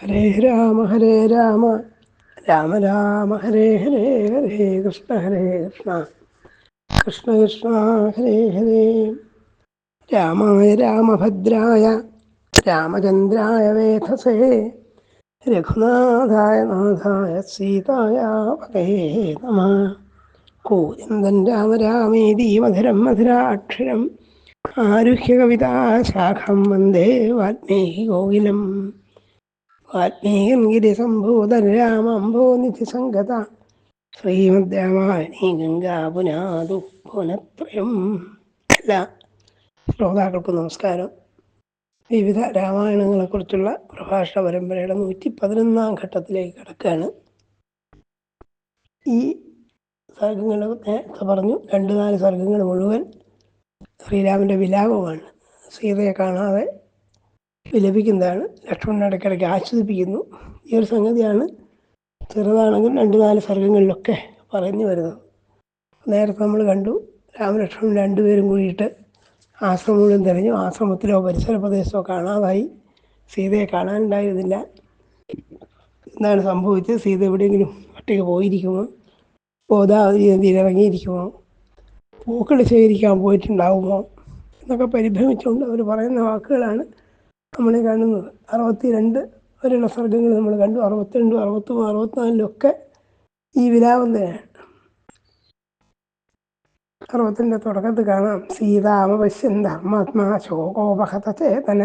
ഹരേ രാമ ഹരേ രാമ. രാമ രാമ ഹരേ ഹരേ ഹരേ കൃഷ്ണ ഹരേ കൃഷ്ണ. കൃഷ്ണ കൃഷ്ണ ഹരേ ഹരേ. രാമായ രാമഭദ്രായ രാമചന്ദ്രായ വേധസേ. രഘുനാഥായ നാഥായ സീതായ വകേ നമ. കൂജന്തൻ രാമ രാമേതി മധുരം മധുരാക്ഷരം. ആരുഹ്യ കവിതാശാഖം വന്ദേ വാൽമീകി കോകിലം വാൽമീകൻ ഗിരിസംഭൂതൻ രാമംഭോ നിധിസംഗത ശ്രീമദ് രാമായണി ഗംഗാ പുനാതു ഭുവനത്രയം എല്ലാ ശ്രോതാക്കൾക്കും നമസ്കാരം. വിവിധ രാമായണങ്ങളെക്കുറിച്ചുള്ള പ്രഭാഷണ പരമ്പരയുടെ നൂറ്റി പതിനൊന്നാം ഘട്ടത്തിലേക്ക് കിടക്കുകയാണ് ഈ സർഗങ്ങൾ നേരത്തെ പറഞ്ഞു രണ്ട് നാല് സർഗങ്ങൾ മുഴുവൻ ശ്രീരാമന്റെ വിലാപമാണ്. സീതയെ കാണാതെ വിലപിക്കുന്നതാണ് ലക്ഷ്മണൻ ഇടയ്ക്കിടയ്ക്ക് ആശ്വസിപ്പിക്കുന്നു. ഈ ഒരു സംഗതിയാണ് ചെറുതാണെങ്കിൽ രണ്ട് നാല് സർഗങ്ങളിലൊക്കെ പറഞ്ഞു വരുന്നത്. നേരത്തെ നമ്മൾ കണ്ടു രാമലക്ഷ്മണൻ രണ്ടുപേരും കൂടിയിട്ട് ആശ്രമം മുഴുവൻ തിരഞ്ഞു. ആശ്രമത്തിലോ പരിസര പ്രദേശമോ കാണാതായി. സീതയെ കാണാനുണ്ടായിരുന്നില്ല. എന്താണ് സംഭവിച്ചത്? സീത എവിടെയെങ്കിലും ഒറ്റയ്ക്ക് പോയിരിക്കുമോ? ഗോദാവരി നദിയിൽ ഇറങ്ങിയിരിക്കുമോ? പൂക്കൾ ശേഖരിക്കാൻ പോയിട്ടുണ്ടാവുമോ? എന്നൊക്കെ പരിഭ്രമിച്ചുകൊണ്ട് അവർ പറയുന്ന വാക്കുകളാണ് നമ്മൾ കാണുന്നത് അറുപത്തി രണ്ട് വരെയുള്ള സർഗങ്ങൾ നമ്മൾ കണ്ടു. അറുപത്തിരണ്ടും അറുപത്തും അറുപത്തിനാലിലും ഒക്കെ ഈ വിലാപം തന്നെയാണ് അറുപത്തിന്റെ തുടക്കത്ത് കാണാം. സീതാമപശ്യൻ ധർമാത്മാ ശോകോപഹത ചേതന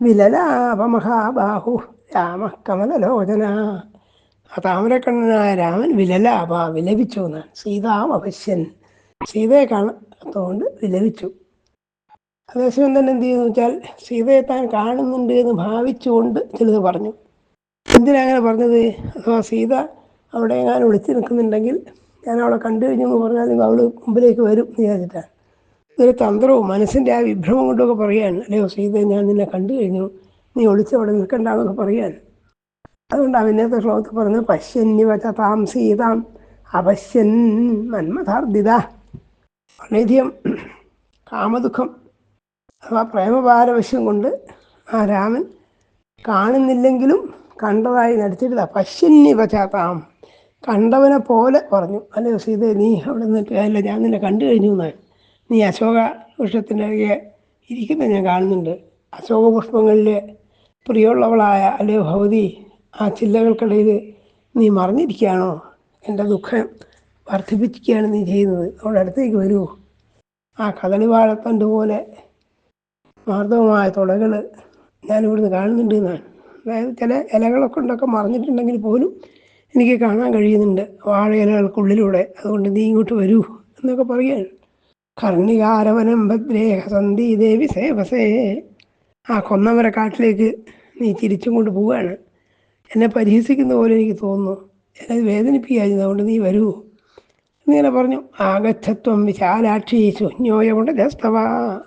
വിലലാപമഹാബാഹു രാമ കമലലോചന ആ താമരക്കണ്ണനായ രാമൻ വിലലാപ വിലപിച്ചു എന്നാണ്. സീതാമപശ്യൻ സീതയെ കാണാത്തതുകൊണ്ട് വിലപിച്ചു. അതേസമയം തന്നെ എന്ത് ചെയ്യുന്നു വെച്ചാൽ സീതയെ താൻ കാണുന്നുണ്ട് എന്ന് ഭാവിച്ചുകൊണ്ട് ചിലത് പറഞ്ഞു. എന്തിനാ അങ്ങനെ പറഞ്ഞത്? അഥവാ സീത അവിടെ ഞാൻ വിളിച്ചു നിൽക്കുന്നുണ്ടെങ്കിൽ ഞാൻ അവളെ കണ്ടു കഴിഞ്ഞു എന്ന് പറഞ്ഞാൽ അവൾ മുമ്പിലേക്ക് വരും എന്ന് വിചാരിച്ചിട്ടാണ്. ഇതൊരു തന്ത്രവും മനസ്സിന്റെ ആ വിഭ്രമം കൊണ്ടൊക്കെ പറയാൻ അല്ലയോ സീത ഞാൻ നിന്നെ കണ്ടു കഴിഞ്ഞു. നീ ഒളിച്ച് അവിടെ നിൽക്കണ്ടെന്നൊക്കെ പറയാൻ അതുകൊണ്ട് ഇന്നത്തെ ശ്ലോകത്തിൽ പറഞ്ഞത് പശ്യന്യവ താം സീതാം അപശ്യൻ മന്മഥാർദിത വളരെയധികം കാമദുഃഖം അഥവാ പ്രേമപാരവശ്യം കൊണ്ട് ആ രാമൻ കാണുന്നില്ലെങ്കിലും കണ്ടതായി നടിച്ചിട്ടില്ല. പശ്യന്യവചാത്താം കണ്ടവനെ പോലെ പറഞ്ഞു. അല്ലയോ സീത നീ അവിടെ നിന്നിട്ട് അല്ല ഞാൻ നിന്നെ കണ്ടു കഴിഞ്ഞു എന്നാണ്. നീ അശോക വൃക്ഷത്തിന്റെ അരികെ ഇരിക്കുന്നത് ഞാൻ കാണുന്നുണ്ട്. അശോക പുഷ്പങ്ങളിൽ പ്രിയമുള്ളവളായ അല്ലേ ഭവതി ആ ചില്ലകൾക്കിടയിൽ നീ മറിഞ്ഞിരിക്കുകയാണോ? എന്റെ ദുഃഖം വർദ്ധിപ്പിക്കുകയാണ് നീ ചെയ്യുന്നത്. അവിടെ അടുത്തേക്ക് വരൂ. ആ കദളിവാഴത്തണ്ട് പോലെ മാർദ്ദവമായ തുടകൾ ഞാനിവിടുന്ന് കാണുന്നുണ്ട് എന്നാണ്. അതായത് ചില ഇലകളൊക്കെ ഉണ്ടൊക്കെ മറിഞ്ഞിട്ടുണ്ടെങ്കിൽ പോലും എനിക്ക് കാണാൻ കഴിയുന്നുണ്ട്. വാഴ ഇലകൾക്കുള്ളിലൂടെ. അതുകൊണ്ട് നീ ഇങ്ങോട്ട് വരൂ എന്നൊക്കെ പറയുകയാണ്. കർണികാരവനം ഭദ്രേഹ സന്ധി ദേവി സേവസേ. ആ കൊന്നമര കാട്ടിലേക്ക് നീ തിരിച്ചും കൊണ്ട് പോവുകയാണ്. എന്നെ പരിഹസിക്കുന്ന പോലെ എനിക്ക് തോന്നുന്നു. എന്നെ വേദനിപ്പിക്കാതിരുന്നത് അതുകൊണ്ട് നീ വരൂ. എന്നിങ്ങനെ പറഞ്ഞു ആഗച്ഛത്വം വിശാലാക്ഷി ശൂന്യോയ ഉടജസ്തവ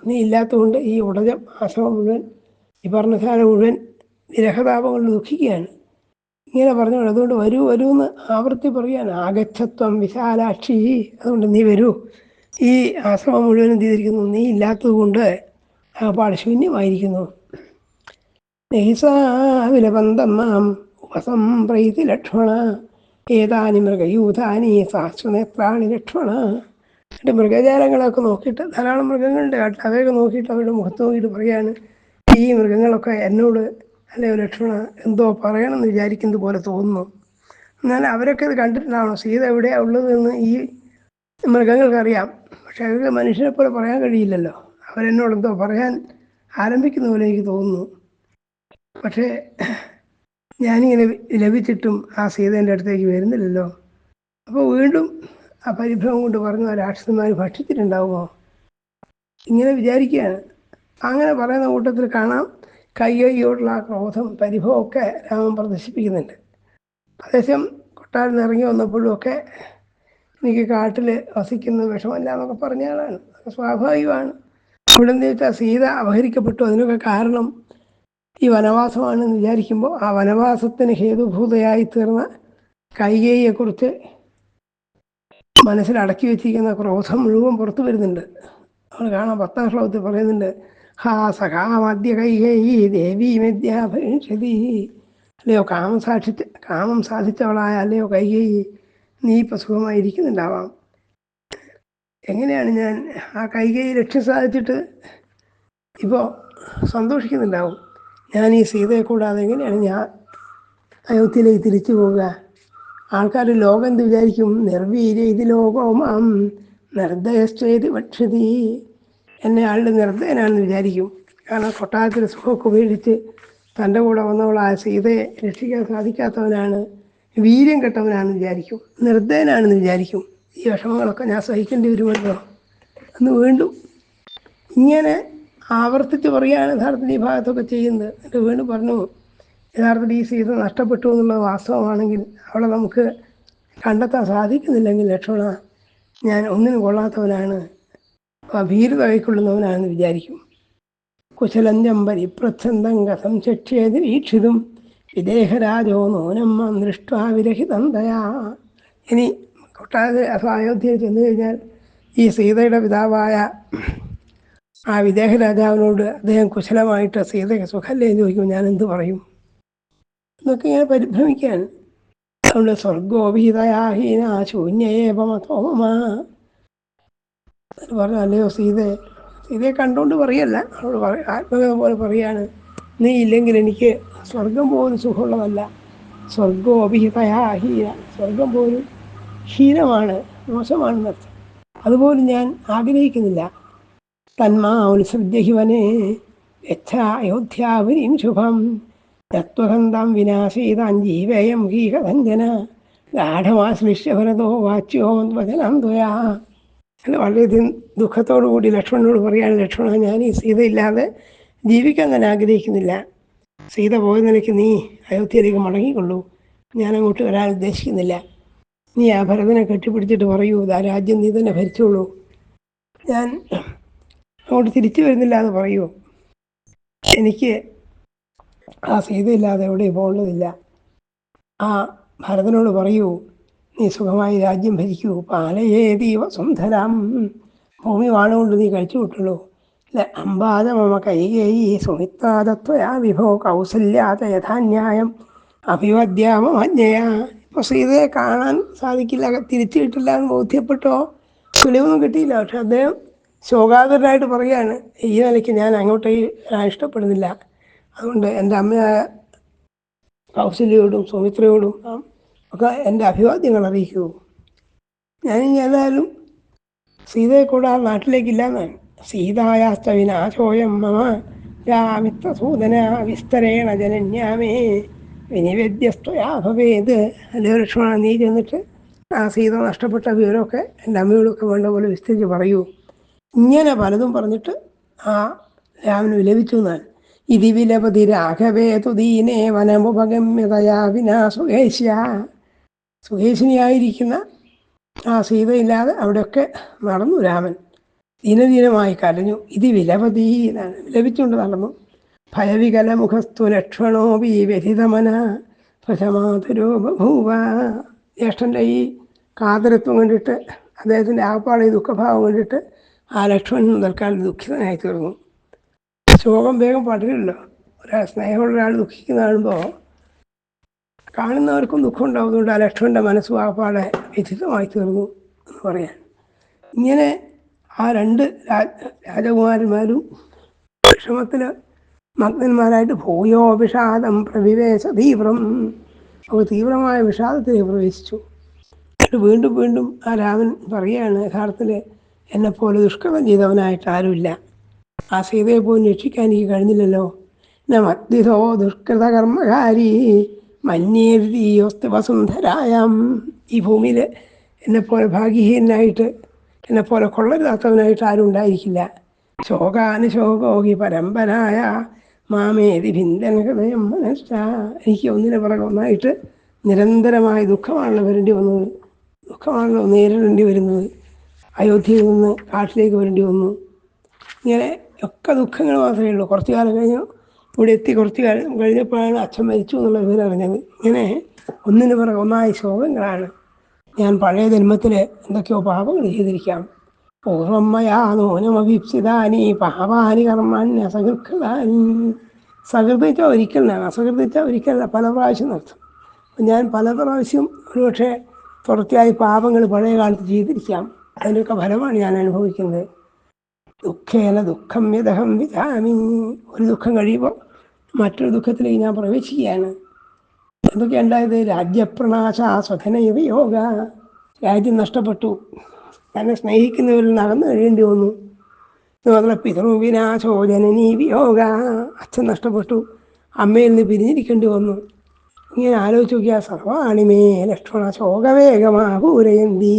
നീ ഇല്ലാത്തതുകൊണ്ട് ഈ ഉടജം ആശ്രമം മുഴുവൻ ഈ പർണശാല മുഴുവൻ വിരഹതാപം കൊണ്ട് ദുഃഖിക്കുകയാണ്. ഇങ്ങനെ പറഞ്ഞു അതുകൊണ്ട് വരൂ വരൂ എന്ന് ആവർത്തി പറയാൻ ആഗച്ഛത്വം വിശാലാക്ഷി അതുകൊണ്ട് നീ വരൂ. ഈ ആശ്രമം മുഴുവൻ എന്ത് ചെയ്തിരിക്കുന്നു? നീ ഇല്ലാത്തതുകൊണ്ട് കൊണ്ട് ശൂന്യമായിരിക്കുന്നു ശൂന്യമായിരിക്കുന്നു നൈസാവിലപന്തമാം ഉപസംപ്രൈതി ലക്ഷ്മണ. ഏതാനി മൃഗയൂതാനി സാശ്വനേത്രാണി ലക്ഷ്മണ. എന്നിട്ട് മൃഗജാലങ്ങളൊക്കെ നോക്കിയിട്ട് ധാരാളം മൃഗങ്ങളുണ്ട്. കേട്ടോ അവയൊക്കെ നോക്കിയിട്ട് അവരുടെ മുഖത്ത് നോക്കിയിട്ട് പറയാണ് ഈ മൃഗങ്ങളൊക്കെ എന്നോട് അല്ലയോ ലക്ഷ്മണ എന്തോ പറയണമെന്ന് വിചാരിക്കുന്നത് പോലെ തോന്നുന്നു. എന്നാൽ അവരൊക്കെ ഇത് കണ്ടിട്ടുണ്ടാവണം. സീത എവിടെയാണ് ഉള്ളതെന്ന് ഈ മൃഗങ്ങൾക്കറിയാം. പക്ഷെ അവർക്ക് മനുഷ്യനെ പോലെ പറയാൻ കഴിയില്ലല്ലോ. അവരെന്നോട് എന്തോ പറയാൻ ആരംഭിക്കുന്ന പോലെ എനിക്ക് തോന്നുന്നു. പക്ഷേ ഞാനിങ്ങനെ ലഭിച്ചിട്ടും ആ സീതേന്റെ അടുത്തേക്ക് വരുന്നില്ലല്ലോ. അപ്പോൾ വീണ്ടും ആ പരിഭ്രമം കൊണ്ട് പറഞ്ഞു ആ രാക്ഷസന്മാർ ഭക്ഷിച്ചിട്ടുണ്ടാവുമോ? ഇങ്ങനെ വിചാരിക്കുകയാണ്. അങ്ങനെ പറയുന്ന കൂട്ടത്തിൽ കാണാം കയ്യോടുള്ള ആ ക്രോധം പരിഭവമൊക്കെ രാമൻ പ്രദർശിപ്പിക്കുന്നുണ്ട്. അതേസമയം കൊട്ടാരം ഇറങ്ങി വന്നപ്പോഴും ഒക്കെ എനിക്ക് കാട്ടിൽ വസിക്കുന്ന വിഷമല്ല എന്നൊക്കെ പറഞ്ഞ ആളാണ്. സ്വാഭാവികമാണ്. ഇവിടെ നിന്ന് വെച്ചാൽ സീത അപഹരിക്കപ്പെട്ടു. അതിനൊക്കെ കാരണം ഈ വനവാസമാണെന്ന് വിചാരിക്കുമ്പോൾ ആ വനവാസത്തിന് ഹേതുഭൂതയായി തീർന്ന കൈകയെക്കുറിച്ച് മനസ്സിൽ അടക്കി വെച്ചിരിക്കുന്ന ക്രോധം മുഴുവൻ പുറത്തു വരുന്നുണ്ട്. നമ്മൾ കാണാം പത്താം ശ്ലോകത്തിൽ പറയുന്നുണ്ട് ഹാ സഖാമദ്യ കൈകേയി ദേവി മെദ്യാഭവിഷ്യതി അല്ലയോ കാമം സാക്ഷിച്ച കാമം സാധിച്ചവളായ അല്ലയോ കൈകൈ നീ ഇപ്പം സുഖമായിരിക്കുന്നുണ്ടാവാം. എങ്ങനെയാണ് ഞാൻ ആ കൈകൈ ലക്ഷ്യം സാധിച്ചിട്ട് ഇപ്പോൾ സന്തോഷിക്കുന്നുണ്ടാവും? ഞാൻ ഈ സീതയെ കൂടാതെ എങ്ങനെയാണ് ഞാൻ അയോധ്യയിലേക്ക് തിരിച്ചു പോവുക? ആൾക്കാർ ലോകം എന്ത് വിചാരിക്കും? നിർവീര്യ ഇത് ലോകമാം. നിർദ്ദയശ്ചേത് ഭക്ഷതി എന്നെ ആളുടെ നിർദ്ദയനാണെന്ന് വിചാരിക്കും. കാരണം കൊട്ടാരത്തിൽ സുഖമൊക്കെ ഉപേക്ഷിച്ച് തന്റെ കൂടെ വന്നവളായ സീതയെ രക്ഷിക്കാൻ സാധിക്കാത്തവനാണ്. വീര്യം കെട്ടവനാണെന്ന് വിചാരിക്കും. നിർദ്ദയനാണെന്ന് വിചാരിക്കും. ഈ വിഷമങ്ങളൊക്കെ ഞാൻ സഹിക്കേണ്ടി വരുമല്ലോ എന്ന് വീണ്ടും ഇങ്ങനെ ആവർത്തിച്ച് പറയുകയാണ് യഥാർത്ഥത്തിൽ ഈ ഭാഗത്തൊക്കെ ചെയ്യുന്നത്. എന്നിട്ട് വീണ്ടും പറഞ്ഞു യഥാർത്ഥത്തിൽ ഈ സീത നഷ്ടപ്പെട്ടു എന്നുള്ളത് വാസ്തവമാണെങ്കിൽ അവളെ നമുക്ക് കണ്ടെത്താൻ സാധിക്കുന്നില്ലെങ്കിൽ ലക്ഷ്മണ ഞാൻ ഒന്നിനും കൊള്ളാത്തവനാണ് ഭീരത കൈക്കൊള്ളുന്നവനാണെന്ന് വിചാരിക്കും. കുശലഞ്ചം പരിപ്രച്ഛന്തം കഥം ചക്ഷ്യേതി വീക്ഷിതും വിദേഹരാജോ നോനമ്മ ദൃഷ്ടാ വിരഹിതം ദയാ. ഇനി കൊട്ടാര അഥവാ അയോധ്യയിൽ ചെന്നു കഴിഞ്ഞാൽ ഈ സീതയുടെ പിതാവായ ആ വിദേഹ രാജാവിനോട് അദ്ദേഹം കുശലമായിട്ട് സീതയ്ക്ക് സുഖമല്ലേ എന്ന് ചോദിക്കുമ്പോൾ ഞാൻ എന്ത് പറയും? എന്നൊക്കെ ഇങ്ങനെ പരിഭ്രമിക്കാൻ. അതുകൊണ്ട് സ്വർഗോഭീതയാഹീന ശൂന്യേപമതോമ പറഞ്ഞു അല്ലയോ സീതയെ സീതയെ കണ്ടുകൊണ്ട് പറയല്ല. അവളോട് പറ ആത്മകഥ പോലെ പറയാണ്. നീ ഇല്ലെങ്കിൽ എനിക്ക് സ്വർഗം പോലും സുഖമുള്ളതല്ല. സ്വർഗോഭീതയാഹീന സ്വർഗം പോലും ഹീനമാണ് മോശമാണെന്നർത്ഥം. അതുപോലും ഞാൻ ആഗ്രഹിക്കുന്നില്ല. തന്മാ ഉത്സൃജ്യഹിവനെ യച്ഛായോധ്യാപുരീം ശുഭം. തത്വഹന്താം വിനാശീതാൻ ജീവേയം ഹീഹതഞ്ജന ഗാഠമാശ്ലിഷ്യ ഭരതോ വാച്യോ വചനം ത്വയാ അല്ല വളരെയധികം ദുഃഖത്തോടു കൂടി ലക്ഷ്മണനോട് പറയാണ് ലക്ഷ്മണ ഞാൻ ഈ സീതയില്ലാതെ ജീവിക്കാൻ തന്നെ ആഗ്രഹിക്കുന്നില്ല. സീത പോയ നിലയ്ക്ക് നീ അയോധ്യയിലേക്ക് മടങ്ങിക്കൊള്ളൂ. ഞാൻ അങ്ങോട്ട് വരാൻ ഉദ്ദേശിക്കുന്നില്ല. നീ ആ ഭരതനെ കെട്ടിപ്പിടിച്ചിട്ട് പറയൂ ആ രാജ്യം നീ തന്നെ ഭരിച്ചോളൂ. ഞാൻ അങ്ങോട്ട് തിരിച്ചു വരുന്നില്ല എന്ന് പറയുമോ എനിക്ക് ആ സീതയില്ലാതെ എവിടെ പോകുന്നതില്ല ആ ഭരതനോട് പറയൂ നീ സുഖമായി രാജ്യം ഭരിക്കൂ. പാലയേ ദീവസുന്ധരാം ഭൂമി വാണുകൊണ്ട് നീ കഴിച്ചു വിട്ടുള്ളൂ അമ്പാത മമ കൈകേയി സുമിത്രാദത്വയാ വിഭോ കൗസല്യാത യഥാന്യായം. അഭിവദ്യാമജ്ഞയ ഇപ്പോൾ സീതയെ കാണാൻ സാധിക്കില്ല. തിരിച്ചു കിട്ടില്ല എന്ന് ബോധ്യപ്പെട്ടോ? തെളിവൊന്നും കിട്ടിയില്ല. പക്ഷെ അദ്ദേഹം ശോകാതുരനായിട്ട് പറയുകയാണ്. ഈ നിലയ്ക്ക് ഞാൻ അങ്ങോട്ട് ഇഷ്ടപ്പെടുന്നില്ല. അതുകൊണ്ട് എന്റെ അമ്മയായ കൗസല്യോടും സുമിത്രയോടും ഒക്കെ എന്റെ അഭിവാദ്യങ്ങൾ അറിയിക്കൂ. ഞാൻ ഇനി ഏതായാലും സീതയെ കൂടെ ആ നാട്ടിലേക്കില്ലാന്നാണ് എന്നാണ് സീതായാസ്തവിനാശോയം മമ രാമിത്രസൂദന വിസ്തരേണ ജനന്യാമേ. വിനിവേദ്യസ്ത്വയാ ഭവേത്. അല്ലയോ ലക്ഷ്മണ നീ ചെന്നിട്ട് ആ സീത നഷ്ടപ്പെട്ട വിവരമൊക്കെ എന്റെ അമ്മയോടൊക്കെ വേണ്ട പോലെ വിസ്തരിച്ച് പറയൂ. ഇങ്ങനെ പലതും പറഞ്ഞിട്ട് ആ രാമന് വിലപിച്ചു എന്നാൽ. ഇതി വിലപതി രാഘവേ തുദീനേ വനമുപഗമ്യതയാ വിനാ സുഖേശ്യ സുഖേശിനിയായിരിക്കുന്ന ആ സീതയില്ലാതെ അവിടെയൊക്കെ നടന്നു രാമൻ. ദിനദിനമായി കരഞ്ഞു. ഇത് വിലപതി വിലപിച്ചുകൊണ്ട് നടന്നു. ഭയവികല മുഖസ്തു ലക്ഷ്മണോപി വ്യഥിതമന. പ്രശമാതുരോ ബഭൂവ. ജ്യേഷ്ഠന്റെ ഈ കാതരത്വം കണ്ടിട്ട് അദ്ദേഹത്തിന്റെ ആപ്പാടെ ദുഃഖഭാവം കണ്ടിട്ട് ആ ലക്ഷ്മണൻ തൽക്കാലം ദുഃഖിതനായി തീർന്നു. ശോകം വേഗം പടരില്ലല്ലോ ഒരാ സ്നേഹമുള്ള ഒരാൾ ദുഃഖിക്കുന്ന കാണുമ്പോൾ കാണുന്നവർക്കും ദുഃഖം ഉണ്ടാവുന്നതുകൊണ്ട് ആ ലക്ഷ്മണന്റെ മനസ്സ് ആപ്പാടെ വ്യഥിതമായി തീർന്നു എന്ന് പറയാൻ. ഇങ്ങനെ ആ രണ്ട് രാജകുമാരന്മാരും വിഷമത്തിൽ മഗ്നന്മാരായിട്ട് ഭൂയോ വിഷാദം പ്രവിവേശ തീവ്രം. അവർ തീവ്രമായ വിഷാദത്തിൽ പ്രവേശിച്ചു. വീണ്ടും വീണ്ടും ആ രാമൻ പറയുകയാണ് യഥാർത്ഥത്തിൽ എന്നെപ്പോലെ ദുഷ്കർമ്മം ചെയ്തവനായിട്ട് ആരുമില്ല ആ സീതയെ പോലും രക്ഷിക്കാൻ എനിക്ക് കഴിഞ്ഞില്ലല്ലോ. ന മദ്ദിതോ ദുഷ്കൃതകർമ്മകാരി മന്യേരിയോസ്തി വസുന്ധരായാം ഈ ഭൂമിയിൽ എന്നെപ്പോലെ ഭാഗ്യഹീനായിട്ട് എന്നെപ്പോലെ കൊള്ളരുതാത്തവനായിട്ട് ആരും ഉണ്ടായിരിക്കില്ല ശോകാനുശോകോഹി പരമ്പരായ മാമേതി ഭിന്ദന ഹൃദയം എനിക്ക് ഒന്നിനെ പുറകെ ഒന്നായിട്ട് നിരന്തരമായ ദുഃഖമാണല്ലോ വരേണ്ടി വന്നത്. ദുഃഖമാണല്ലോ നേരിടേണ്ടി വരുന്നത്. അയോധ്യയിൽ നിന്ന് കാട്ടിലേക്ക് വരേണ്ടി വന്നു. ഇങ്ങനെ ഒക്കെ ദുഃഖങ്ങൾ മാത്രമേ ഉള്ളൂ. കുറച്ച് കാലം കഴിഞ്ഞു. ഇവിടെ എത്തി കുറച്ച് കാലം കഴിഞ്ഞപ്പോഴാണ് അച്ഛൻ മരിച്ചു എന്നുള്ള വിവരം അറിഞ്ഞത്. ഇങ്ങനെ ഒന്നിന് പുറകെ ഒന്നായ ശോകങ്ങളാണ്. ഞാൻ പഴയ ജന്മത്തിൽ എന്തൊക്കെയോ പാപങ്ങൾ ചെയ്തിരിക്കാം. പൂർവമ്മയാ നൂനമഭീപ്സിതാനി പാപാനി കർമാന്യസകൃതാനി സഹൃദിച്ച ഒരിക്കലാണ് അസഹൃദിച്ച ഒരിക്കലല്ല പല പ്രാവശ്യം നടത്തും. ഞാൻ പല പ്രാവശ്യം ഒരുപക്ഷെ തുടർച്ചയായി പാപങ്ങൾ പഴയ കാലത്ത് ചെയ്തിരിക്കാം. അതിന്റെയൊക്കെ ഫലമാണ് ഞാൻ അനുഭവിക്കുന്നത്. ദുഃഖേന ദുഃഖം യദഹം വിധാമി. ഒരു ദുഃഖം കഴിയുമ്പോൾ മറ്റൊരു ദുഃഖത്തിലേക്ക് ഞാൻ പ്രവേശിക്കുകയാണ്. എന്തൊക്കെ ഉണ്ടായത്? രാജ്യപ്രണാശ സ്വധനയവ യോഗ രാജ്യം നഷ്ടപ്പെട്ടു. തന്നെ സ്നേഹിക്കുന്നവരിൽ നടന്നു കഴിയേണ്ടി വന്നു. അതുപോലെ പിതൃവിനാശോ ജനനീ വിയോഗ. അച്ഛൻ നഷ്ടപ്പെട്ടു. അമ്മയിൽ നിന്ന് പിരിഞ്ഞിരിക്കേണ്ടി വന്നു. ഇങ്ങനെ ആലോചിച്ച് നോക്കിയാൽ സർവാണിമേ ലക്ഷ്മണ ശോകവേഗമാപൂരയന്തി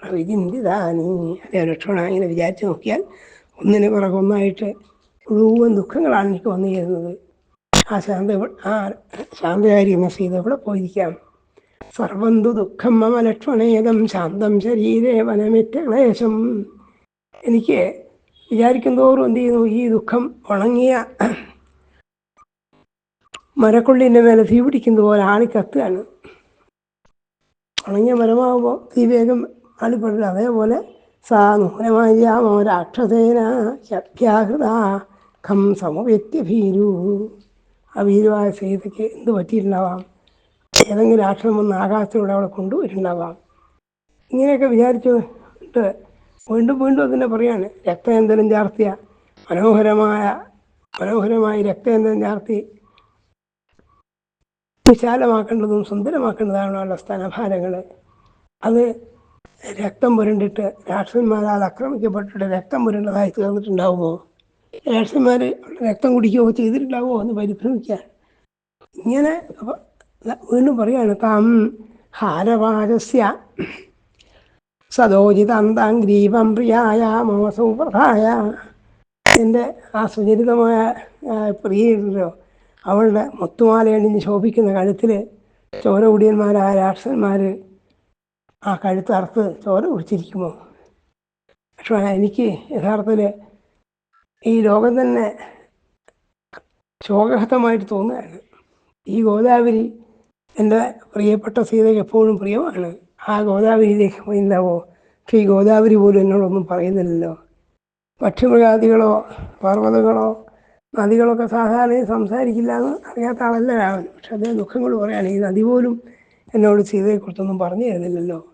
പ്രവിചിന്തിതാനി അതേ ലക്ഷ്മണ ഇങ്ങനെ വിചാരിച്ച് നോക്കിയാൽ ഒന്നിന് പിറകൊന്നായിട്ട് മുഴുവൻ ദുഃഖങ്ങളാണ് എനിക്ക് വന്നു ചേരുന്നത് ആ ശാന്ത ആ ശാന്തകാരി എന്ന സീത ഇവിടെ പോയിരിക്കാം സർവന്തു ദുഃഖം മമ ലക്ഷ്മണേദം ശാന്തം ശരീരേ വനമിറ്റ ക്ലേശം. എനിക്ക് വിചാരിക്കും തോറും എന്ത് ചെയ്യുന്നു? ഈ ദുഃഖം ഉണങ്ങിയ മരക്കൊള്ളിന്റെ മേലെ തീ പിടിക്കുന്നത് പോലെ ആളി കത്തുകയാണ്. ഉണങ്ങിയ മരമാകുമ്പോൾ തീ വേഗം ആളിപ്പെടില്ല അതേപോലെ സാ രാക്ഷസേന ശക്യാഹൃത ഖം സമവ്യക്തി ഭീരു. ആ ഭീരുവായ സീതയ്ക്ക് എന്ത് പറ്റിയിട്ടുണ്ടാവാം? ഏതെങ്കിലും രാക്ഷസം വന്ന് ആകാശത്തിലൂടെ അവളെ കൊണ്ടുപോയിട്ടുണ്ടാവാം. ഇങ്ങനെയൊക്കെ വിചാരിച്ചിട്ട് വീണ്ടും വീണ്ടും അതിനെ പറയാണ്. രക്തചന്ദ്രൻ ചാർത്തിയ മനോഹരമായ മനോഹരമായി രക്തചന്ദ്രൻ ചാർത്തി വിശാലമാക്കേണ്ടതും സുന്ദരമാക്കേണ്ടതാണല്ലോ സ്ഥലഭാരങ്ങൾ അത് രക്തം പുരണ്ടിട്ട് രാക്ഷസന്മാരാൽ ആക്രമിക്കപ്പെട്ടിട്ട് രക്തം പുരണ്ടതായി തീർന്നിട്ടുണ്ടാവുമോ രാക്ഷസന്മാർ രക്തം കുടിക്കുകയോ ചെയ്തിട്ടുണ്ടാവുമോ എന്ന് പരിഭ്രമിക്കാൻ. ഇങ്ങനെ വീണ്ടും പറയാണ് താം ഹാരവാചസ്യ സദോചിതാന്താംഗ്രീവം പ്രിയായ മമ സൗപ്രധായ. എന്റെ ആ സുചരിതമായ പ്രിയല്ലോ അവളുടെ മുത്തുമാലയണിഞ്ഞ് ശോഭിക്കുന്ന കഴുത്തിൽ ചോരകുടിയന്മാരായ രാക്ഷസന്മാർ ആ കഴുത്ത് അറുത്ത് ചോര കുടിച്ചിരിക്കുമോ? പക്ഷേ എനിക്ക് യഥാർത്ഥത്തിൽ ഈ ലോകം തന്നെ ശോകഹതമായിട്ട് തോന്നുകയാണ്. ഈ ഗോദാവരി എന്റെ പ്രിയപ്പെട്ട സീതയ്ക്ക് എപ്പോഴും പ്രിയമാണ്. ആ ഗോദാവരിയിലേക്ക് പോയിണ്ടാവോ പക്ഷേ ഈ ഗോദാവരി പോലും എന്നോടൊന്നും പറയുന്നില്ലല്ലോ. പക്ഷിമൃഗാദികളോ പർവതങ്ങളോ നദികളൊക്കെ സാധാരണ സംസാരിക്കില്ല എന്ന് അറിയാത്ത ആളല്ല രാവൻ പക്ഷെ അദ്ദേഹം ദുഃഖങ്ങൾ പറയുകയാണ് ഈ നദി പോലും എന്നോട് സീതയെക്കുറിച്ചൊന്നും പറഞ്ഞു തരുന്നില്ലല്ലോ.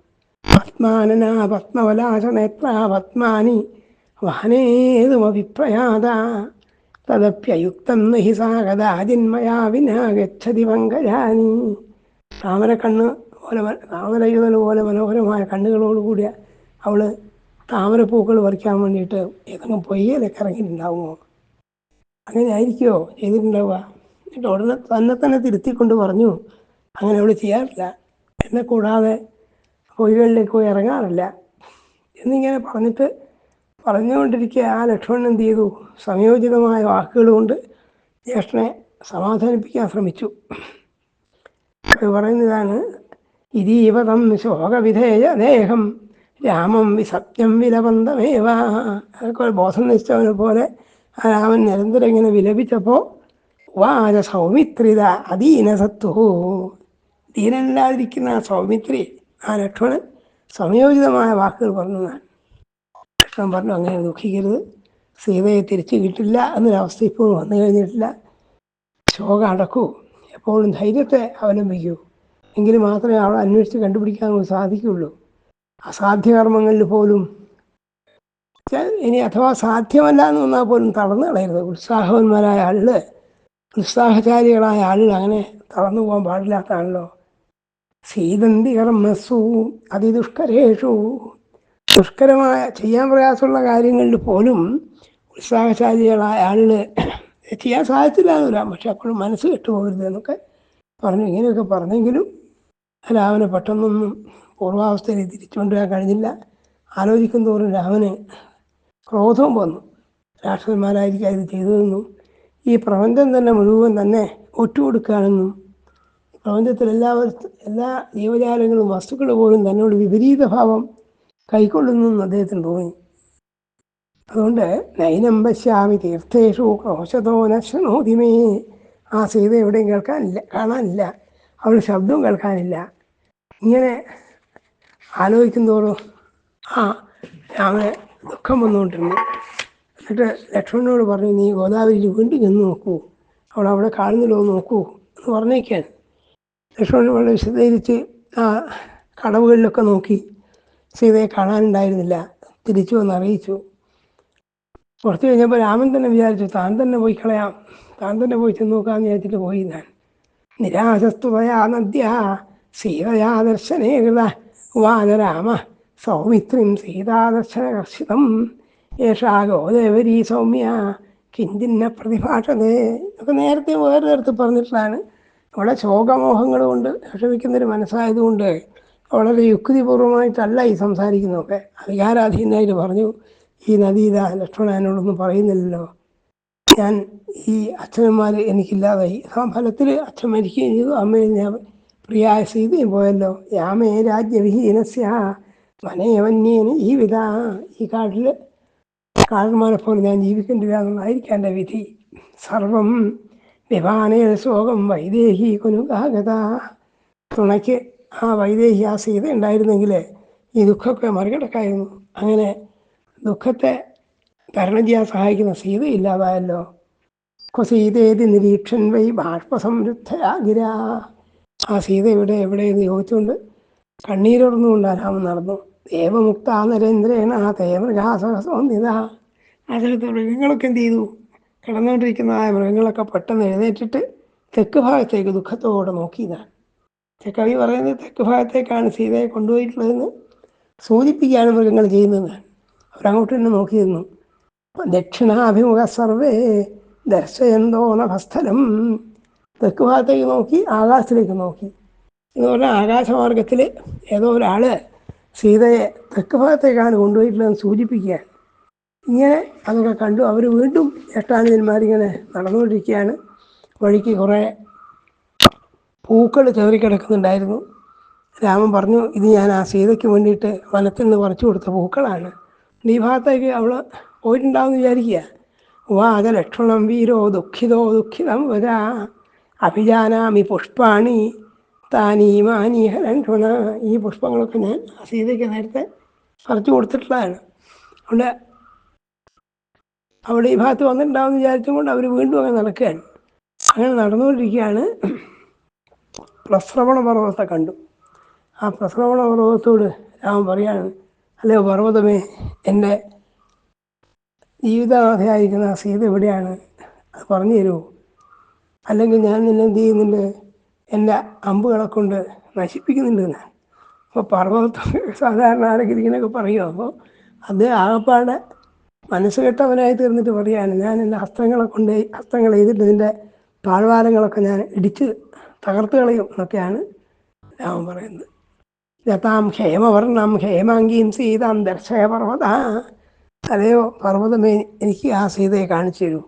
പത്മാനന പത്മവലാസനേത്ര പത്മാനി. വഹനേതുമഭിപ്രയാത തദപ്യയുക്തം നഹി സാഗതാജിന്മയാ വിനാ ഗച്ഛതി പങ്കജാനി. താമരക്കണ്ണ് പോലെ താമരയുതൽ പോലെ മനോഹരമായ കണ്ണുകളോടുകൂടിയ അവൾ താമരപ്പൂക്കൾ പറിക്കാൻ വേണ്ടിയിട്ട് ഏതെങ്കിലും പൊയ്യലൊക്കെ ഇറങ്ങിയിട്ടുണ്ടാവുമോ? അങ്ങനെ ആയിരിക്കുമോ ചെയ്തിട്ടുണ്ടാവുക? എന്നിട്ട് ഉടനെ തന്നെ തന്നെ തിരുത്തിക്കൊണ്ട് പറഞ്ഞു അങ്ങനെ അവൾ ചെയ്യാറില്ല. എന്നെ കൂടാതെ പൊയ്കളിലേക്ക് പോയി ഇറങ്ങാറില്ല. എന്നിങ്ങനെ പറഞ്ഞിട്ട് പറഞ്ഞുകൊണ്ടിരിക്കുക ആ ലക്ഷ്മണൻ എന്ത് ചെയ്തു? സംയോജിതമായ വാക്കുകൾ കൊണ്ട് ജ്യേഷ്ഠനെ സമാധാനിപ്പിക്കാൻ ശ്രമിച്ചു. പറയുന്നതാണ് ഇതീവതം ശോകവിധേയ ദേഹം രാമം വിസത്യം വിലബന്ധമേവ അതൊക്കെ ബോധം നിശ്ചവനെ പോലെ ആ രാമൻ നിരന്തരം ഇങ്ങനെ വിലപിച്ചപ്പോൾ വാച സൗമിത്രിത അധീനസത്വോ ദീനല്ലാതിരിക്കുന്ന സൗമിത്രി ആ ലക്ഷ്മണൻ സംയോജിതമായ വാക്കുകൾ പറഞ്ഞതാണ് ലക്ഷ്മണൻ പറഞ്ഞു അങ്ങനെ ദുഃഖിക്കരുത്. സീതയെ തിരിച്ചു കിട്ടില്ല എന്നൊരവസ്ഥ ഇപ്പോൾ വന്നു കഴിഞ്ഞിട്ടില്ല. ശോകം അടക്കൂ. എപ്പോഴും ധൈര്യത്തെ അവലംബിക്കൂ. എങ്കിൽ മാത്രമേ അവളെ അന്വേഷിച്ച് കണ്ടുപിടിക്കാൻ സാധിക്കുകയുള്ളൂ. അസാധ്യകർമ്മങ്ങളിൽ പോലും ഇനി അഥവാ സാധ്യമല്ല എന്ന് വന്നാൽ പോലും തളർന്നു കളയരുത്. ഉത്സാഹവന്മാരായ ആളുകൾ ഉത്സാഹചാരികളായ ആളുകൾ അങ്ങനെ തളർന്നു പോകാൻ പാടില്ലാത്തതാണല്ലോ സീതന്തി കർമ്മസു അതിദുഷ്കരേഷു. ദുഷ്കരമായ ചെയ്യാൻ പ്രയാസമുള്ള കാര്യങ്ങളിൽ പോലും ഉത്സാഹശാലികളായ ആളുകൾ ചെയ്യാൻ സാധിച്ചില്ല എന്ന് വരാം പക്ഷെ അപ്പോഴും മനസ്സ് കെട്ടുപോകരുത് എന്നൊക്കെ പറഞ്ഞു. ഇങ്ങനെയൊക്കെ പറഞ്ഞെങ്കിലും രാമന് പെട്ടെന്നൊന്നും പൂർവാവസ്ഥയിൽ തിരിച്ചു കൊണ്ടുവരാൻ കഴിഞ്ഞില്ല. ആലോചിക്കും തോറും രാമന് ക്രോധവും വന്നു. രാക്ഷസന്മാരായിരിക്കും ഇത് ചെയ്തതെന്നും ഈ പ്രപഞ്ചം തന്നെ മുഴുവൻ തന്നെ ഒറ്റുകൊടുക്കുകയാണെന്നും പ്രപഞ്ചത്തിൽ എല്ലാവരും എല്ലാ ജീവജാലങ്ങളും വസ്തുക്കൾ പോലും തന്നോട് വിപരീത ഭാവം കൈക്കൊള്ളുന്നെന്ന് അദ്ദേഹത്തിന് തോന്നി. അതുകൊണ്ട് നൈനം പശ്യാമി തീർത്ഥേഷു ക്രോശതോ നശ്വനോതിമേ ആ സീത എവിടെയും കേൾക്കാനില്ല കാണാനില്ല. അവൾ ശബ്ദവും കേൾക്കാനില്ല. ഇങ്ങനെ ആലോചിക്കുന്തോറും ആ രാമന് ദുഃഖം വന്നുകൊണ്ടിരുന്നു. എന്നിട്ട് ലക്ഷ്മണനോട് പറഞ്ഞു നീ ഗോദാവരിയിൽ വീണ്ടും ചെന്ന് നോക്കൂ. അവൾ അവിടെ കാണുന്നില്ലോ നോക്കൂ എന്ന് പറഞ്ഞേക്കാൻ ലക്ഷ്മണൻ വളരെ വിശദീകരിച്ച് ആ കടവുകളിലൊക്കെ നോക്കി സീതയെ കാണാനുണ്ടായിരുന്നില്ല. തിരിച്ചു വന്ന് അറിയിച്ചു. കുറച്ച് കഴിഞ്ഞപ്പോൾ രാമൻ തന്നെ വിചാരിച്ചു താൻ തന്നെ പോയി കളയാം. താൻ തന്നെ പോയി ചെന്ന് നോക്കാമെന്ന് വിചാരിച്ചിട്ട് പോയി ഞാൻ. നിരാശസ്തുതയാ നദ്യ. സീതയാ ദർശനേ കൃത. വാനരാമ രാമ. സൗമിത്രിം സീതാദർശനകർഷിതം ഏഷാ ഗോദേവരീ സൗമ്യ. കിഞ്ചിന്ന പ്രതിഭാഷതേ. ഒക്കെ നേരത്തെ വേറെ നേരത്തെ പറഞ്ഞിട്ടുള്ളതാണ്. അവിടെ ശോകമോഹങ്ങൾ കൊണ്ട് വിഷമിക്കുന്നൊരു മനസ്സായതുകൊണ്ട് വളരെ യുക്തിപൂർവമായിട്ടല്ല ഈ സംസാരിക്കുന്നതൊക്കെ. അധികാരാധീനായിട്ട് പറഞ്ഞു ഈ നദി ഇതാ ലക്ഷ്മണ എന്നോടൊന്നും പറയുന്നില്ലല്ലോ. ഞാൻ ഈ അച്ഛനന്മാർ എനിക്കില്ലാതായി. ആ ഫലത്തിൽ അച്ഛൻ മരിക്കുകയും ചെയ്തു. അമ്മയെ ഞാൻ പ്രിയായ സീതയും പോയല്ലോ. യാമേ രാജ്യവിഹീനസ്യ മനയവന്യേന ഈ വിധാ. ഈ കാട്ടിൽ കാടന്മാരെ പോലെ ഞാൻ ജീവിക്കേണ്ടി വരാമെന്നായിരിക്കും എന്റെ വിധി. സർവം വിമാനേ ശോകം വൈദേഹി കുനുഗാഗത. തുണയ്ക്ക് ആ വൈദേഹി ആ സീത ഉണ്ടായിരുന്നെങ്കിൽ ഈ ദുഃഖമൊക്കെ മറികടക്കായിരുന്നു. അങ്ങനെ ദുഃഖത്തെ തരണം ചെയ്യാൻ സഹായിക്കുന്ന സീത ഇല്ലാതായല്ലോ. സീതേതി നിരീക്ഷൻ വൈ ബാഷ്പസംരുദ്ധയാഗിര ആ സീത ഇവിടെ എവിടെ എന്ന് ചോദിച്ചുകൊണ്ട് കണ്ണീരൊടന്നുകൊണ്ട് രാമൻ നടന്നു. ദേവമുക്ത നരേന്ദ്രേണ തേമൃഗാസഹസോന്നിത സ്ഥലത്ത് മൃഗങ്ങളൊക്കെ എന്ത് ചെയ്തു? കിടന്നുകൊണ്ടിരിക്കുന്നതായ മൃഗങ്ങളൊക്കെ പെട്ടെന്ന് എഴുന്നേറ്റിട്ട് തെക്ക് ഭാഗത്തേക്ക് ദുഃഖത്തോടെ നോക്കിയതാണ്. കവി പറയുന്നത് തെക്ക് ഭാഗത്തേക്കാണ് സീതയെ കൊണ്ടുപോയിട്ടുള്ളതെന്ന് സൂചിപ്പിക്കുകയാണ് മൃഗങ്ങൾ ചെയ്യുന്നത് അവരങ്ങോട്ട് തന്നെ നോക്കിയിരുന്നു ദക്ഷിണാഭിമുഖ സർവേ ദർശയന്തോ നഭസ്ഥലം തെക്ക് ഭാഗത്തേക്ക് നോക്കി ആകാശത്തിലേക്ക് നോക്കി. എന്ന് പറഞ്ഞാൽ ആകാശമാർഗത്തിൽ ഏതോ ഒരാൾ സീതയെ തെക്ക് ഭാഗത്തേക്കാണ് കൊണ്ടുപോയിട്ടുള്ളതെന്ന് സൂചിപ്പിക്കുകയാണ്. ഇങ്ങനെ അതൊക്കെ കണ്ടു. അവർ വീണ്ടും ജ്യേഷ്ഠാനുജന്മാരിങ്ങനെ നടന്നുകൊണ്ടിരിക്കുകയാണ്. വഴിക്ക് കുറേ പൂക്കൾ കിടക്കുന്നുണ്ടായിരുന്നു. രാമൻ പറഞ്ഞു ഇത് ഞാൻ ആ സീതയ്ക്ക് വേണ്ടിയിട്ട് വനത്തിൽ നിന്ന് പറിച്ചു കൊടുത്ത പൂക്കളാണ്. ഈ ഭാഗത്തേക്ക് അവൾ പോയിട്ടുണ്ടാവുമെന്ന് വിചാരിക്കുക. വാ അത ലക്ഷണം വീരോ ദുഃഖിതോ ദുഃഖിതം വരാ. അഭിജാനാമി പുഷ്പാണി താനീ മാനി ലക്ഷണ ഈ പുഷ്പങ്ങളൊക്കെ ഞാൻ ആ സീതയ്ക്ക് നേരത്തെ പറിച്ചു കൊടുത്തിട്ടുള്ളതാണ്. അതുകൊണ്ട് അവിടെ ഈ ഭാഗത്ത് വന്നിട്ടുണ്ടാവുമെന്ന് വിചാരിച്ചും കൊണ്ട് അവർ വീണ്ടും അങ്ങനെ നടക്കുകയാണ്. അങ്ങനെ നടന്നുകൊണ്ടിരിക്കുകയാണ്. പ്രസ്രവണ പർവതത്തെ കണ്ടു. ആ പ്രസ്രവണ പർവതത്തോട് രാമൻ പറയാണ് അല്ലേ പർവതമേ എന്റെ ജീവിതനാഥയായിരിക്കുന്ന സീത എവിടെയാണ്? അത് പറഞ്ഞു തരുമോ? അല്ലെങ്കിൽ ഞാൻ നിന്നെ എന്ത് ചെയ്യുന്നുണ്ട്? എന്റെ അമ്പുകളെ കൊണ്ട് നശിപ്പിക്കുന്നുണ്ട് ഞാൻ അപ്പോൾ പർവതത്തെ സാധാരണ ആരെങ്കിലും ഇങ്ങനെയൊക്കെ പറയുമോ അപ്പോൾ അത് ആകപ്പാടെ മനസ്സ് കെട്ടവനായി തീർന്നിട്ട് പറയാണ് ഞാൻ എന്റെ ഹസ്തങ്ങളെ കൊണ്ട് ഹസ്തങ്ങൾ ചെയ്തിട്ട് ഇതിന്റെ താഴ്വാരങ്ങളൊക്കെ ഞാൻ ഇടിച്ച് തകർത്ത് കളയും എന്നൊക്കെയാണ് രാമൻ പറയുന്നത്. രതാം ഹേമവർണം ഹേമാംഗീം സീതാം ദർശയ പർവത. അതെയോ? പർവതമേ എനിക്ക് ആ സീതയെ കാണിച്ചു തരൂ.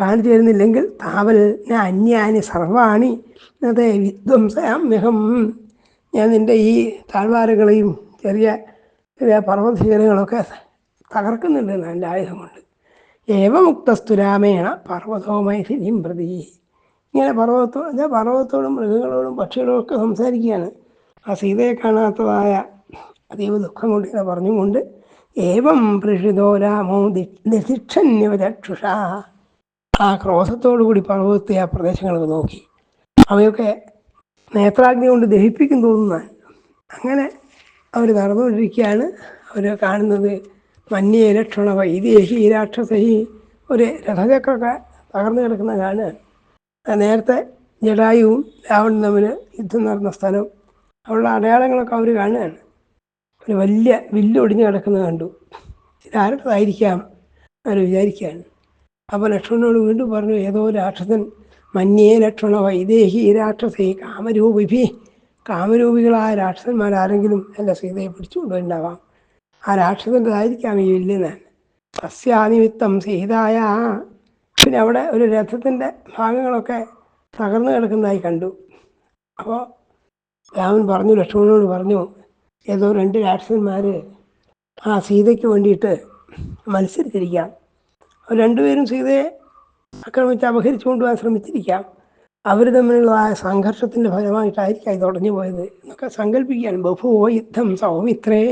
കാണിച്ചു തരുന്നില്ലെങ്കിൽ താവൽ ഞാൻ അന്യാനി സർവാണി അതെ വിധ്വംസയാമ്യഹം. ഞാൻ നിന്റെ ഈ താഴ്വാരങ്ങളെയും ചെറിയ ചെറിയ പർവത ശിഖരങ്ങളൊക്കെ തകർക്കുന്നുണ്ട് എന്റെ ആയുധം കൊണ്ട്. ഏവമുക്തസ്തു രാമേണ പർവതോ മൈഥിലിയും പ്രതി. ഇങ്ങനെ പർവതത്തോ പർവതത്തോടും മൃഗങ്ങളോടും പക്ഷികളോടും ഒക്കെ സംസാരിക്കുകയാണ്. ആ സീതയെ കാണാത്തതായ അതീവ ദുഃഖം കൊണ്ട് ഇങ്ങനെ പറഞ്ഞുകൊണ്ട് ഏവം പ്രഷിതോ രാമോ ദിശിക്ഷന്യവചക്ഷുഷ ആ ക്രോധത്തോടു കൂടി പർവതത്തെ ആ പ്രദേശങ്ങളൊക്കെ നോക്കി. അവയൊക്കെ നേത്രാഗ്നി കൊണ്ട് ദഹിപ്പിക്കും തോന്നുന്ന. അങ്ങനെ അവർ നടന്നുകൊണ്ടിരിക്കുകയാണ്. അവർ കാണുന്നത് മന്യേ ലക്ഷണ വൈദേഹി രാക്ഷസഹി ഒരു രഥചക്രമൊക്കെ തകർന്നു കിടക്കുന്ന കാണ് നേരത്തെ ജഡായുവും രാവണനും തമ്മിൽ യുദ്ധം നടന്ന സ്ഥലം. അവളുടെ അടയാളങ്ങളൊക്കെ അവർ കാണുകയാണ്. ഒരു വലിയ വില്ലൊടിഞ്ഞ് കിടക്കുന്നത് കണ്ടു. ഇതാരുടേതായിരിക്കാം അവർ വിചാരിക്കുകയാണ്. അപ്പോൾ ലക്ഷ്മണനോട് വീണ്ടും പറഞ്ഞു ഏതോ രാക്ഷസൻ മന്യേ ലക്ഷ്മണ വൈദേഹി രാക്ഷസേ കാമരൂപിഭി കാമരൂപികളായ രാക്ഷസന്മാരാരെങ്കിലും എന്റെ സീതയെ പിടിച്ചുകൊണ്ടുണ്ടാവാം ആ രാക്ഷസന്റെതായിരിക്കാം ഈ വില്ലെന്ന് സസ്യാനിമിത്തം സീതായ പിന്നെ അവിടെ ഒരു രഥത്തിന്റെ ഭാഗങ്ങളൊക്കെ തകർന്നു കിടക്കുന്നതായി കണ്ടു. അപ്പോൾ രാമൻ പറഞ്ഞു ലക്ഷ്മണനോട് പറഞ്ഞു ഏതോ രണ്ട് രാക്ഷസന്മാർ ആ സീതയ്ക്ക് വേണ്ടിയിട്ട് മത്സരിച്ചിരിക്കാം. രണ്ടുപേരും സീതയെ ആക്രമിച്ച് അപഹരിച്ചു കൊണ്ടുപോകാൻ ശ്രമിച്ചിരിക്കാം. അവർ തമ്മിലുള്ള ആ സംഘർഷത്തിന്റെ ഫലമായിട്ടായിരിക്കാം ഇത് ഉടഞ്ഞു പോയത് എന്നൊക്കെ സങ്കല്പിക്കുകയാണ്. ബഹുവോ യുദ്ധം സൗമിത്രേ.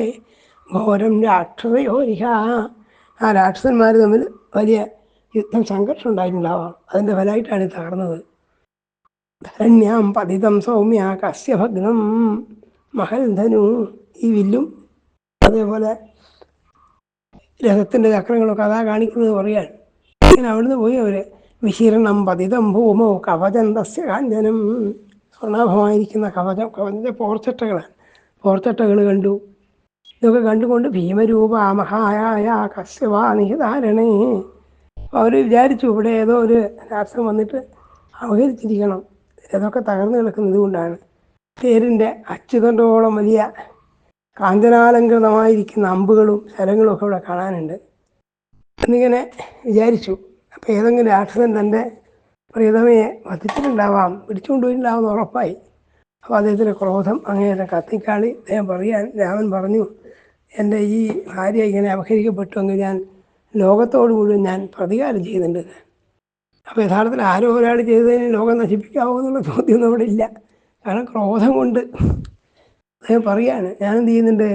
ഘോരം രാക്ഷസയോരിഹ ആ രാക്ഷസന്മാർ തമ്മിൽ വലിയ യുദ്ധം സംഘർഷം ഉണ്ടായിട്ടുണ്ടാവാം. അതിന്റെ ഫലമായിട്ടാണ് തകർന്നത്. ധരണ്യാം പതിതം സൗമ്യ കസ്യഭഗ്നം മഹൽ ധനു. ഈ വില്ലും അതേപോലെ രഥത്തിന്റെ ചക്രങ്ങളൊക്കെ അതാ കാണിക്കുന്നത് പറയാൻ ഇങ്ങനെ അവിടുന്ന് പോയി അവർ വിശീർണം പതിതം ഭൂമോ കവചം തസ്യ കാഞ്ചനം. സ്വർണാഭമായിരിക്കുന്ന കവചം കവചന്റെ പോർച്ചട്ടകളാണ്. പോർച്ചട്ടകൾ കണ്ടു. ഇതൊക്കെ കണ്ടുകൊണ്ട് ഭീമരൂപ മഹായായ കസ്യവാ നിഹിതാരണേ അവർ വിചാരിച്ചു ഇവിടെ ഏതോ ഒരു രാഷ്ട്രം വന്നിട്ട് അവഹരിച്ചിരിക്കണം ഇതൊക്കെ തകർന്നു കിടക്കുന്നത് കൊണ്ടാണ്. തേരിന്റെ അച്ചുതണ്ടോളം വലിയ കാഞ്ചനാലങ്കൃതമായിരിക്കുന്ന അമ്പുകളും ശരങ്ങളും ഒക്കെ ഇവിടെ കാണാനുണ്ട്. എന്നിങ്ങനെ വിചാരിച്ചു. അപ്പോൾ ഏതെങ്കിലും രാക്ഷസൻ തന്റെ പ്രിയതമയെ വധിച്ചിട്ടുണ്ടാവാം പിടിച്ചുകൊണ്ടുപോയിട്ടുണ്ടാവുമെന്ന് ഉറപ്പായി. അപ്പോൾ അദ്ദേഹത്തിന്റെ ക്രോധം അങ്ങേരെ കത്തിക്കാളി അദ്ദേഹം പറയാൻ രാമൻ പറഞ്ഞു എന്റെ ഈ ഭാര്യ ഇങ്ങനെ അപഹരിക്കപ്പെട്ടുവെങ്കിൽ ഞാൻ ലോകത്തോട് മുഴുവൻ ഞാൻ പ്രതികാരം ചെയ്യുന്നുണ്ട്. അപ്പോൾ യഥാർത്ഥത്തിൽ ആരോ ഒരാൾ ചെയ്തതിന് ലോകം നശിപ്പിക്കാവോ എന്നുള്ള ചോദ്യം അവിടെ ഇല്ല. കാരണം ക്രോധം കൊണ്ട് അദ്ദേഹം പറയാണ് ഞാൻ എന്ത് ചെയ്യുന്നുണ്ട്?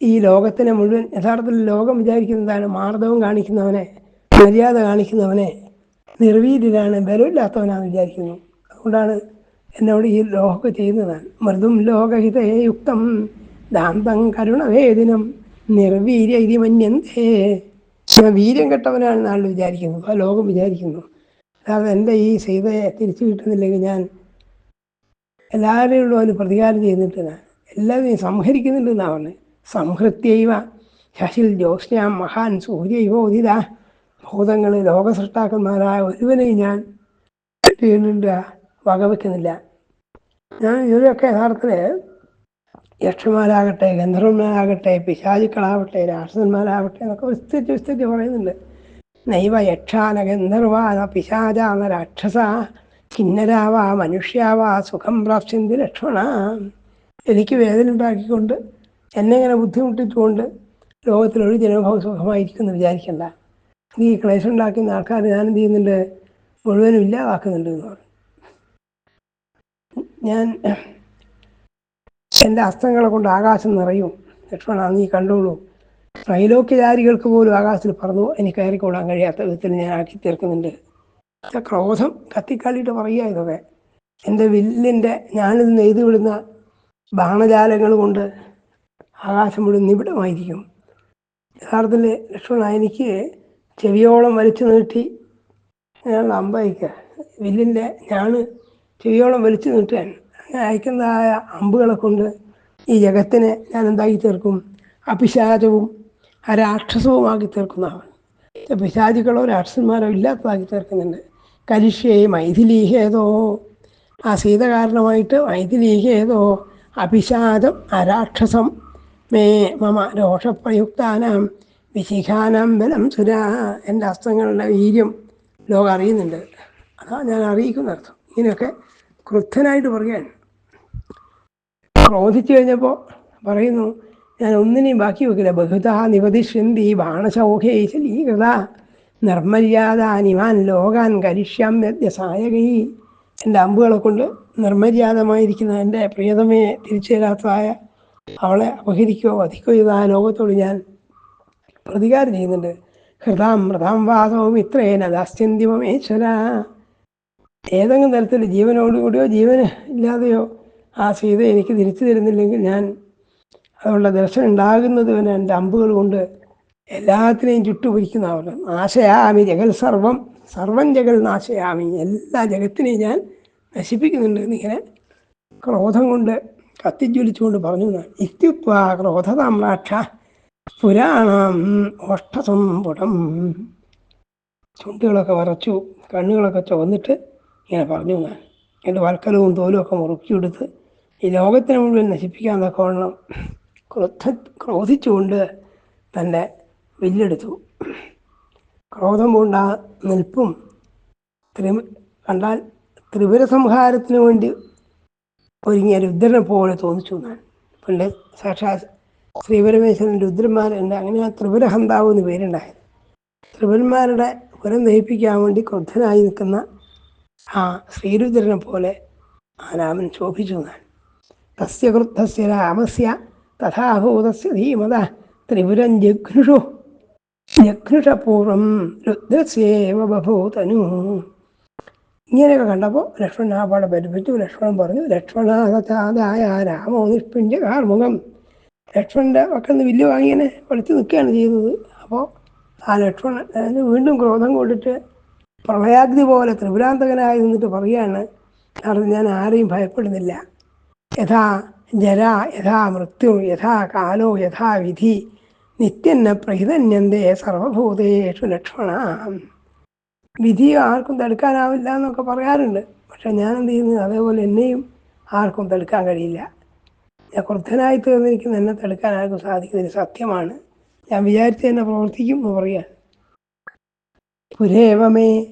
ഈ ലോകത്തിനെ മുഴുവൻ യഥാർത്ഥത്തിൽ ലോകം വിചാരിക്കുന്നതാണ് മാർദ്ദവം കാണിക്കുന്നവനെ മര്യാദ കാണിക്കുന്നവനെ നിർവീര്യനാണ് ബലമില്ലാത്തവനാണെന്ന് വിചാരിക്കുന്നു. അതുകൊണ്ടാണ് എന്നോട് ഈ ലോകമൊക്കെ ചെയ്യുന്നതാണ് മൃദും ലോകഹിതേ യുക്തം ദാന്തം കരുണവേദിനം നിർവീര്യ ഇതി മന്യന്തേ ഞാൻ വീര്യം കെട്ടവനാണെന്ന് ആൾ വിചാരിക്കുന്നു. ആ ലോകം വിചാരിക്കുന്നു. അതായത് എന്റെ ഈ സീതയെ തിരിച്ചു കിട്ടുന്നില്ലെങ്കിൽ ഞാൻ എല്ലാവരെയുള്ള അവന് പ്രതികാരം ഞാൻ. എല്ലാവരെയും സംഹരിക്കുന്നുണ്ടെന്നാണ് പറഞ്ഞത് സംഹൃത്യൈവ ശശിൽ ജ്യോത്സ്യാം മഹാൻ സൂര്യൈവ ഉദിത ഭൂതങ്ങൾ ലോകസൃഷ്ടാക്കന്മാരായ ഒരുവനെയും ഞാൻ ചെയ്യുന്നുണ്ട് വകവെക്കുന്നില്ല. ഞാൻ ഇവരൊക്കെ യഥാർത്ഥത്തിൽ യക്ഷന്മാരാകട്ടെ ഗന്ധർവന്മാരാകട്ടെ പിശാചുക്കളാവട്ടെ രാക്ഷസന്മാരാവട്ടെ എന്നൊക്കെ വിസ്തരിച്ച് വിസ്തരിച്ച് പറയുന്നുണ്ട്. നൈവ യക്ഷാന ഗന്ധർവാന പിശാചാന രാക്ഷസ കിന്നരാവ മനുഷ്യാവ സുഖം പ്രാപ്സ്യന്തി ലക്ഷ്മണ. എനിക്ക് വേദന ഉണ്ടാക്കിക്കൊണ്ട് എന്നെ ഇങ്ങനെ ബുദ്ധിമുട്ടിച്ചുകൊണ്ട് ലോകത്തിലൊരു ജനോഭവ സുഖമായിരിക്കും എന്ന് വിചാരിക്കണ്ട. ഈ ക്ലേശം ഉണ്ടാക്കുന്ന ആൾക്കാർ ഞാൻ എന്ത് ചെയ്യുന്നുണ്ട്? മുഴുവനും ഇല്ലാതാക്കുന്നുണ്ട് എന്ന് പറഞ്ഞു. ഞാൻ എന്റെ അസ്ത്രങ്ങളെ കൊണ്ട് ആകാശം നിറയും. ലക്ഷ്മണ നീ കണ്ടോളൂ. ത്രൈലോക്യചാരികൾക്ക് പോലും ആകാശത്തിൽ പറന്നു എനിക്ക് കയറിക്കൊള്ളാൻ കഴിയാത്ത വിധത്തിൽ ഞാൻ ആക്കി തീർക്കുന്നുണ്ട്. ക്രോധം കത്തിക്കാളിയിട്ട് പറയുക ഇതൊക്കെ. എന്റെ വില്ലിന്റെ ഞാനിത് നെയ്തു വിടുന്ന ബാണജാലങ്ങൾ കൊണ്ട് ആകാശം മുഴുവൻ നിബിഡമായിരിക്കും. യഥാർത്ഥത്തിൽ ലക്ഷ്മണ എനിക്ക് ചെവിയോളം വലിച്ചു നീട്ടി ഞാൻ അമ്പയക്കുക വില്ലിന്റെ ഞാൻ ചെവിയോളം വലിച്ചു നീട്ടാൻ അയക്കുന്നതായ അമ്പുകളെ കൊണ്ട് ഈ ജഗത്തിനെ ഞാൻ എന്താക്കി തീർക്കും? അപിശാചവും രാക്ഷസവുമാക്കി തീർക്കുന്നതാണ് പിശാചികളോ രാക്ഷസന്മാരോ ഇല്ലാത്തതാക്കി തീർക്കുന്നുണ്ട്. കരിഷ്യേ മൈഥിലീഹേതോ. ആ സീത കാരണമായിട്ട് മൈഥിലീഹേതോ അപിശാചം അരാക്ഷസം മേ മമ രോഷപ്രയുക്താനാം വിശിഖാനാം ബലം സുര എന്റെ അസ്ത്രങ്ങളുടെ വീര്യം ലോകം അറിയുന്നുണ്ട്. അതാ ഞാൻ അറിയിക്കുന്ന അർത്ഥം ഇങ്ങനെയൊക്കെ ക്രുദ്ധനായിട്ട് പറയാൻ ക്രോധിച്ചു കഴിഞ്ഞപ്പോൾ പറയുന്നു ഞാൻ ഒന്നിനെയും ബാക്കി വെക്കില്ല. ബഹുത നിവതിഷ്യന്തി ബാണശൗഖേ ശലീകൃത നിർമര്യാദാനിമാൻ ലോകാൻ കരിഷ്യാം സായകൈ. എന്റെ അമ്പുകളെ കൊണ്ട് നിർമര്യാദമായിരിക്കുന്ന എന്റെ പ്രിയതമയെ തിരിച്ചു തരാത്തതായ അവളെ അപഹരിക്കുകയോ വധിക്കുകയോ ചെയ്ത ലോകത്തോട് ഞാൻ പ്രതികാരം ചെയ്യുന്നുണ്ട്. ഹൃദാം മൃതാം വാസവും ഇത്രേന ദാസ്യന്തിമേശ്വര ഏതെങ്കിലും തരത്തിൽ ജീവനോടുകൂടിയോ ജീവന് ഇല്ലാതെയോ ആ സീത എനിക്ക് തിരിച്ചു തരുന്നില്ലെങ്കിൽ ഞാൻ അതുള്ള ദർശനം ഉണ്ടാകുന്നത് വരെ എന്റെ അമ്പുകൾ കൊണ്ട് എല്ലാത്തിനെയും ചുട്ടുപിരിക്കുന്നവരും നാശയാമി ജഗൽ സർവം സർവം ജഗൽ നാശയാമി. എല്ലാ ജഗത്തിനെയും ഞാൻ നശിപ്പിക്കുന്നുണ്ട് എന്നിങ്ങനെ ക്രോധം കൊണ്ട് കത്തിജ്വലിച്ചുകൊണ്ട് പറഞ്ഞു ഇത്യുക്വ ക്രോധതാമ്രാക്ഷ പുരാണം ഓഷ്ടസം പുടം ചുണ്ടുകളൊക്കെ വരച്ചു കണ്ണുകളൊക്കെ ചുവന്നിട്ട് ഇങ്ങനെ പറഞ്ഞു ഞാൻ എന്റെ വൽക്കലവും തോലും ഒക്കെ മുറുക്കിയെടുത്ത് ഈ ലോകത്തിന് മുഴുവൻ നശിപ്പിക്കാൻ തക്കവണ്ണം ക്രോധ ക്രോധിച്ചുകൊണ്ട് തന്റെ വില്ലെടുത്തു. ക്രോധം പൂണ്ട നിൽപ്പും ത്രി കണ്ടാൽ ത്രിപുര സംഹാരത്തിന് വേണ്ടി ഒരുങ്ങിയ രുദ്രനെ പോലെ തോന്നിച്ചു ഞാൻ. പണ്ട് സാക്ഷാത് ശ്രീപരമേശ്വരൻ രുദ്രന്മാരുണ്ട് അങ്ങനെ ആ ത്രിപുരഹന്താവ് എന്ന് പേരുണ്ടായത്. ത്രിപുരന്മാരുടെ പുരം ദഹിപ്പിക്കാൻ വേണ്ടി ക്രുദ്ധനായി നിൽക്കുന്ന ആ ശ്രീരുദ്രനെ പോലെ ആ രാമൻ ശോഭിച്ചു എന്നാണ് തസ്യ ക്രുദ്ധസ്യ രാമസ്യ തഥാഭൂതസ്യ ധീമത ത്രിപുരം ജഘ്നുഷു ജഘ്നുഷപൂർവം രുദ്രസ്യേവ ബഭൂതനു ഇങ്ങനെയൊക്കെ കണ്ടപ്പോൾ ലക്ഷ്മണൻ ആ പാടെ പരിപ്പിച്ചു ലക്ഷ്മണൻ പറഞ്ഞു ലക്ഷ്മണാതായ രാമോ നിഷ്പിഞ്ച കാർമുഖം ലക്ഷ്മണന്റെ പക്കൽ നിന്ന് വില്ല് വാങ്ങിയനെ പഠിച്ച് നിൽക്കുകയാണ് ചെയ്യുന്നത് അപ്പോൾ ആ ലക്ഷ്മണൻ അതിന് വീണ്ടും ക്രോധം കൊണ്ടിട്ട് പ്രളയാഗ്നി പോലെ ത്രിപുരാന്തകനായി നിന്നിട്ട് പറയുകയാണ് കാരണം ഞാൻ ആരെയും ഭയപ്പെടുന്നില്ല. യഥാ ജര യഥാ മൃത്യു യഥാ കാലോ യഥാ വിധി നിത്യന്ന പ്രഹിതന്യന്തേ സർവഭൂതേഷു ലക്ഷ്മണ. വിധി ആർക്കും തടുക്കാനാവില്ല എന്നൊക്കെ പറയാറുണ്ട്. പക്ഷെ ഞാൻ എന്ത് ചെയ്യുന്നത് അതേപോലെ എന്നെയും ആർക്കും തടുക്കാൻ കഴിയില്ല. ഞാൻ ക്രുദ്ധനായി തീർന്നിരിക്കുന്ന. എന്നെ തടുക്കാൻ ആർക്കും സാധിക്കുന്നതിന് സത്യമാണ്. ഞാൻ വിചാരിച്ച് തന്നെ പ്രവർത്തിക്കും എന്ന് പറയാൻ. പുരേവമേ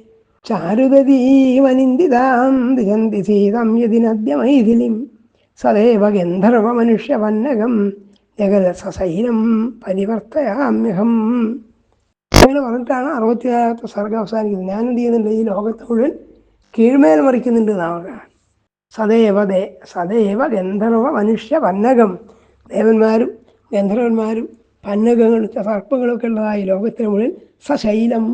ചാരുതീവനിന്ദിതാം ദിഗന്തി സീതം യതിനദ്യമൈഥിലിം. സദൈവ ഗന്ധർവ ജഗത സസൈനം പരിവർത്തയാമ്യഹം. അങ്ങനെ പറഞ്ഞിട്ടാണ് അറുപത്തിനാലാമത്തെ സർഗം അവസാനിക്കുന്നത്. ഞാൻ എന്ത് ചെയ്യുന്നുണ്ട്? ഈ ലോകത്തെ മുഴുവൻ കീഴ്മേൽ മറിക്കുന്നുണ്ട് നമുക്ക് സദൈവ ദേ സദൈവ ഗന്ധർവ മനുഷ്യ പന്നകം ദേവന്മാരും ഗന്ധർവന്മാരും പന്നകങ്ങളും സർപ്പങ്ങളൊക്കെ ഉള്ളതായി ലോകത്തിന് മുഴുവൻ സശൈലം.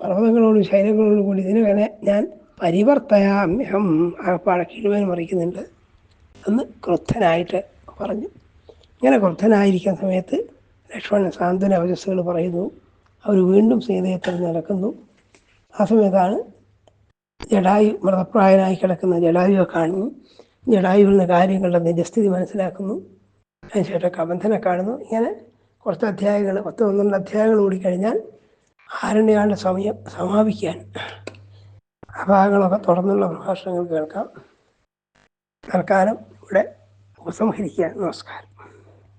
പർവതങ്ങളോടും ശൈലങ്ങളോടും കൂടി ഇതിനെ വേണേ ഞാൻ പരിവർത്തയാമ്യഹം അകപ്പാടെ കീഴ്മേൽ മറിക്കുന്നുണ്ട് എന്ന് ക്രുദ്ധനായിട്ട് പറഞ്ഞു. ഇങ്ങനെ ക്രുദ്ധനായിരിക്കുന്ന സമയത്ത് ലക്ഷ്മണൻ സാന്ത്വന അവജസ്സുകൾ പറയുന്നു. അവർ വീണ്ടും സീതയെ നടക്കുന്നു. ആ സമയത്താണ് ജഡായു മൃതപ്രായനായി കിടക്കുന്ന ജഡായുവെ കാണുന്നു. ജഡായുവിൽ നിന്ന് കാര്യങ്ങളുടെ നിജസ്ഥിതി മനസ്സിലാക്കുന്നു. അതിനുശേഷം കബന്ധനെ കാണുന്നു. ഇങ്ങനെ കുറച്ച് അധ്യായങ്ങൾ പത്ത് പന്ത്രണ്ട് അധ്യായങ്ങൾ കൂടിക്കഴിഞ്ഞാൽ ആരണ്യാളുടെ സമയം സമാപിക്കാൻ ആ ഭാഗങ്ങളൊക്കെ തുടർന്നുള്ള പ്രഭാഷണങ്ങൾ കേൾക്കാം. തൽക്കാലം ഇവിടെ ഉപസംഹരിക്കുക. നമസ്കാരം.